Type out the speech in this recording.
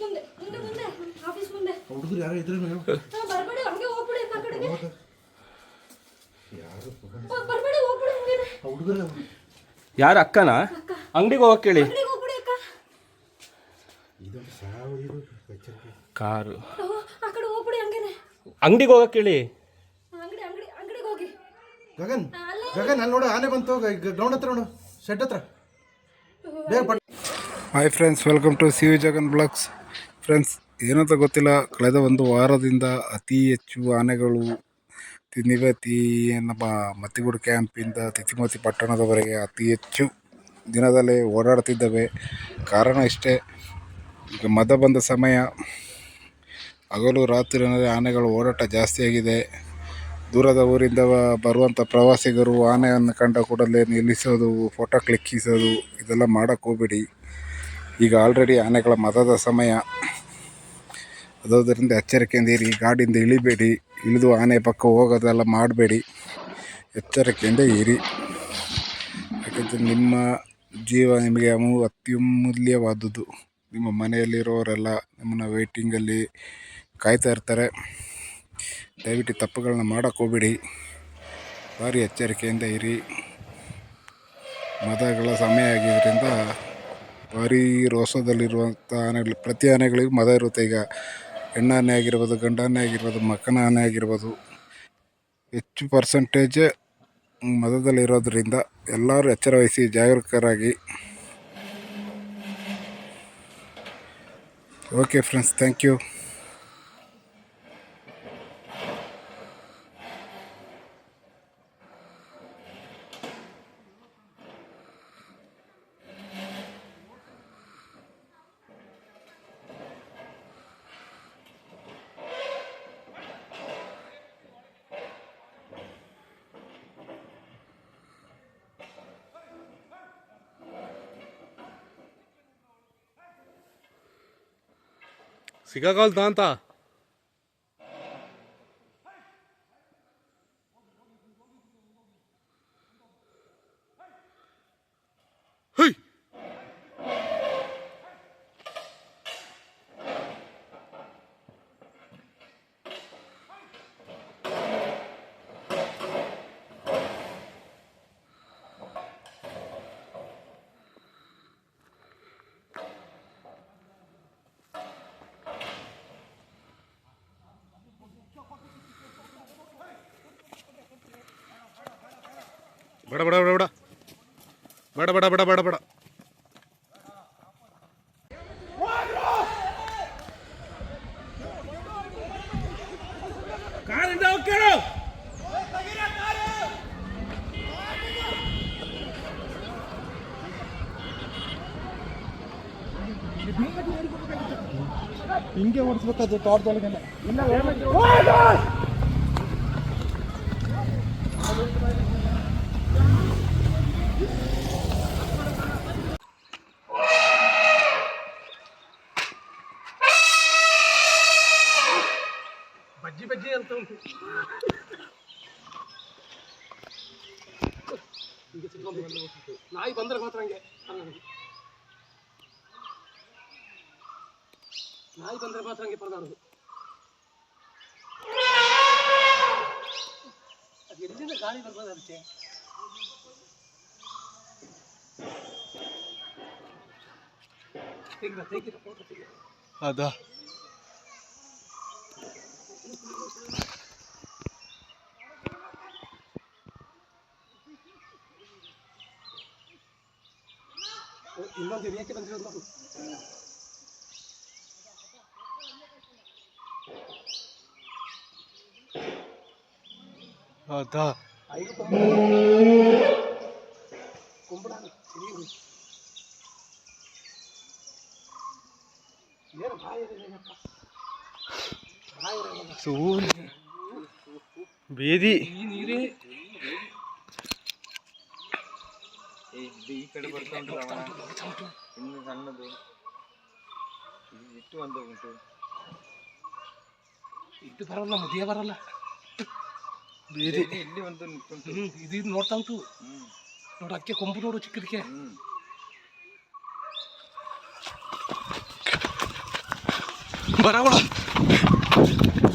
ಮುಂದೆ ಮುಂದೆ ಮುಂದೆ ಆಫೀಸ್ ಮುಂದೆ. ಹುಡುಗರು ಯಾರು ಇದ್ರೆ ಹಾ, ಬರ್ಬೇಡಿ ಹಂಗೆ ಹೋಗ್ಬಿಡಿ ಆ ಕಡೆಗೆ. ಯಾರು ಬ- ಬರ್ಬೇಡಿ ಹೋಗ್ಬಿಡಿ ಹಂಗೆ ಹುಡುಗರು ಯಾರ ಅಕ್ಕನ? ಅಂಗಡಿಗೆ ಹೋಗಕ್ಕೆ ಹೇಳಿ. ಅಂಗಡಿಗೆ ಹೋಗ್ಬಿಡಿ ಅಕ್ಕ. ಇದೊಂದು ಸಾವು ಇದು ಎಚ್ಚರಿಕೆ ಕಾರು. ಓ, ಆ ಕಡೆ ಹೋಗ್ಬಿಡಿ ಹಂಗೇನೆ. ಅಂಗಡಿಗೆ ಹೋಗಕ್ಕೆ ಹೇಳಿ. ಅಂಗಡಿ ಅಂಗಡಿ ಅಂಗಡಿಗೆ ಹೋಗಿ. ಗಗನ್ ಗಗನ್ ಅಲ್ಲಿ ನೋಡು ಆನೆ ಬಂತು. ಗ್ರೌಂಡ್ ಹತ್ರ ನೋಡು. ಶೆಡ್ ಹತ್ರ. ಬೇಗ hi friends welcome to C V Jagan blogs friends ಏನಂತ ಗೊತ್ತಿಲ್ಲ. ಕಳೆದ ಒಂದು ವಾರದಿಂದ ಅತಿ ಹೆಚ್ಚು ಆನೆಗಳು ತಿನ್ನಿವತಿ ನಮ್ಮ ಮತ್ತಿಗುಡು ಕ್ಯಾಂಪಿಂದ ತಿತಿಮತಿ ಪಟ್ಟಣದವರೆಗೆ ಅತಿ ಹೆಚ್ಚು ದಿನದಲ್ಲಿ ಓಡಾಡ್ತಿದ್ದಾವೆ. ಕಾರಣ ಇಷ್ಟೇ. ಈಗ ಮದ ಬಂದ ಸಮಯ. ಹಗಲು ರಾತ್ರಿನಲ್ಲಿ ಆನೆಗಳು ಓಡಾಟ ಜಾಸ್ತಿಯಾಗಿದೆ ದೂರದ ಊರಿಂದ ಬರುವಂಥ ಪ್ರವಾಸಿಗರು ಆನೆಯನ್ನು ಕಂಡ ಕೂಡಲೇ ನಿಲ್ಲಿಸೋದು ಫೋಟೋ ಕ್ಲಿಕ್ಕಿಸೋದು, ಇದೆಲ್ಲ ಮಾಡೋಕ್ಕೆ ಹೋಗ್ಬೇಡಿ. ಈಗ ಆಲ್ರೆಡಿ ಆನೆಗಳ ಮದದ ಸಮಯ. ಅದರಿಂದ ಎಚ್ಚರಿಕೆಯಿಂದ ಇರಿ, ಗಾಡಿಯಿಂದ ಇಳಿಬೇಡಿ, ಇಳಿದು ಆನೆ ಪಕ್ಕ ಹೋಗೋದೆಲ್ಲ ಮಾಡಬೇಡಿ. ಎಚ್ಚರಿಕೆಯಿಂದ ಇರಿ. ಯಾಕಂದರೆ ನಿಮ್ಮ ಜೀವ ನಿಮಗೆ ಅಮೂ ಅತ್ಯಮೂಲ್ಯವಾದುದು ನಿಮ್ಮ ಮನೆಯಲ್ಲಿರೋರೆಲ್ಲ ನಿಮ್ಮನ್ನು ವೆಯ್ಟಿಂಗಲ್ಲಿ ಕಾಯ್ತಾ ಇರ್ತಾರೆ. ದಯವಿಟ್ಟು ತಪ್ಪುಗಳನ್ನ ಮಾಡೋಕ್ಕೆ ಹೋಗ್ಬೇಡಿ. ಭಾರಿ ಎಚ್ಚರಿಕೆಯಿಂದ ಇರಿ. ಮದಗಳ ಸಮಯ ಆಗಿದ್ದರಿಂದ ಭಾರಿ ರೋಸದಲ್ಲಿರುವಂಥ ಆನೆಗಳು, ಪ್ರತಿ ಆನೆಗಳಿಗೂ ಮದ ಇರುತ್ತೆ ಈಗ. ಹೆಣ್ಣಾನೆ ಆಗಿರ್ಬೋದು, ಗಂಡಾನೆ ಆಗಿರ್ಬೋದು ಮಕ್ಕನ ಆಗಿರ್ಬೋದು, ಹೆಚ್ಚು ಪರ್ಸೆಂಟೇಜ್ ಮದದಲ್ಲಿರೋದ್ರಿಂದ ಎಲ್ಲರೂ ಎಚ್ಚರ ವಹಿಸಿ ಜಾಗರೂಕರಾಗಿ. ಓಕೆ ಫ್ರೆಂಡ್ಸ್ ಥ್ಯಾಂಕ್ ಯು 思考了半天。ಬಡ ಬಡ ಬಡ ಬಡ ಬಡ ಬಡ ಬಡ ಬಡ ಬಡ ಕಾರಿಂದ ಹೋಗ್ಕೇಳು ಹಿಂಗೆ ಓಡಿಸ್ಬೇಕಾದ್ರೆ ತೋಟದೊಳಗೆ ಬಜ್ಜಿ ಬಜ್ಜಿ ಅಂತ ಉಂಟು ನಾಯಿ ಬಂದ್ರೆ ಮಾತ್ರ ಹಂಗೆ ನಾಯಿ ಬಂದ್ರೆ ಮಾತ್ರ ಹಂಗೆ ಪರದಾಡೋದು ಅದು ಎಲ್ಲಿಂದ ಗಾಳಿ ಬರ್ಬೋದು ಅದಕ್ಕೆ ತೆಗಿದ ತೆಗಿದ ಫೋಟೋ ತೆಗಿದ ಅದಾ ಇನ್ನೊಂದು ಹಿರಿಯಕ್ಕೆ ಬಂದಿರೋದು ನಾವು ಅದಾ ಐದು ಕುಂಬಳ ಸಿರಿಯುದು ಏನು ಬಾಯಿ ಬೇದಿ. ಈ ನೀರೇ ಏ ಕಡೆ ಇನ್ನು ಸಣ್ಣದು ಇದು ಒಂದು ಉಂಟು ಇದು ಬರಲ್ಲ ಮದುವೆ ಬರಲ್ಲ. ಬೇರೆ ಇಲ್ಲಿ ಒಂದು ಇದು ನೋಡ್ತಾ ಉಂಟು ನೋಡು ಅದಕ್ಕೆ ಕೊಂಬು ನೋಡು ಚಿಕ್ಕದಕ್ಕೆ. ಬರವಳ Thank you.